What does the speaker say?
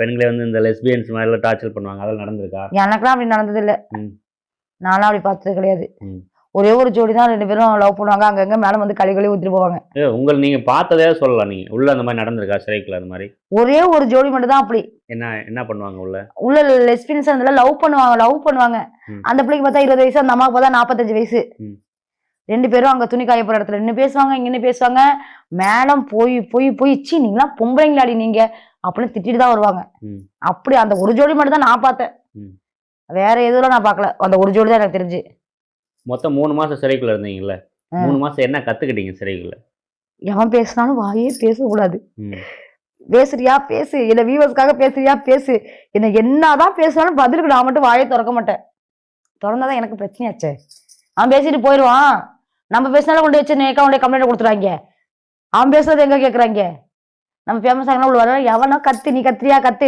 பெண்களை வந்து இந்த லெஸ்பியன்ஸ் மாதிரிலாம் டார்ச்சர் பண்ணுவாங்க. அதெல்லாம் நடந்திருக்கா? எனக்கெல்லாம் அப்படி நடந்தது இல்ல ம். நான்லாம் அப்படி பார்த்தது கிடையாது. ஒரே ஒரு ஜோடி தான் ரெண்டு பேரும் லவ் பண்ணுவாங்க. அங்கங்க மேடம் வந்து கழி கழி ஊத்திட்டு போவாங்க. உங்களை நீங்க பார்த்ததே சொல்லலாம் நீங்க. உள்ள அந்த மாதிரி நடந்திருக்கா? சிறைக்குள்ள அந்த மாதிரி? ஒரே ஒரு ஜோடி மட்டும் தான் அப்படி. என்ன என்ன பண்ணுவாங்க உள்ள? உள்ள லெஸ்பின்ஸ் அந்த லவ் பண்ணுவாங்க லவ் பண்ணுவாங்க. அந்த பிள்ளைக்கு பார்த்தா இருபது வயசு அந்த அம்மாவுக்கு பார்த்தா நாற்பத்தஞ்சு வயசு. ரெண்டு பேரும் அங்க துணி காய போற இடத்துல நின்று பேசுவாங்க இங்க நின்னு பேசுவாங்க. மேடம் போய் போய் போய் சி நீங்களாம் பொம்பளைங்களாடி நீங்க. அப்படின்னு திட்டிட்டு தான் வருவாங்க. அப்படி அந்த ஒரு ஜோடி மட்டும் தான் நான் பார்த்தேன். வேற எதுவும் நான் பார்க்கல. அந்த ஒரு ஜோடி தான் எனக்கு தெரிஞ்சு. மொத்தம் மூணு மாசம் சிறைக்குள்ள இருந்தீங்கல்ல. மூணு மாசம் என்ன கத்துக்கிட்டீங்க சிறைக்குள்ள? எவன் பேசினாலும் வாயே பேசக்கூடாது. பேசுறியா? பேசு. இல்ல வியூவர்ஸ்க்காக பேசுறியா? பேசு. என்ன என்னதான் பேசினாலும் பதிலுக்கு நான் மட்டும் வாயே திறக்க மாட்டேன். திறந்தாதான் எனக்கு பிரச்சனையாச்சே. அவன் பேசிட்டு போயிடுவான் நம்ம பேசினாலும் கொண்டு வச்சு நேக்கா உடைய கம்ப்ளைண்ட் கொடுத்துறாங்க அவன் பேசுறது எங்க கேட்கறாங்க நம்ம ஃபேமஸ் ஆகணும் உள்ள வர எவனோ கத்து நீ கத்திரியா கத்து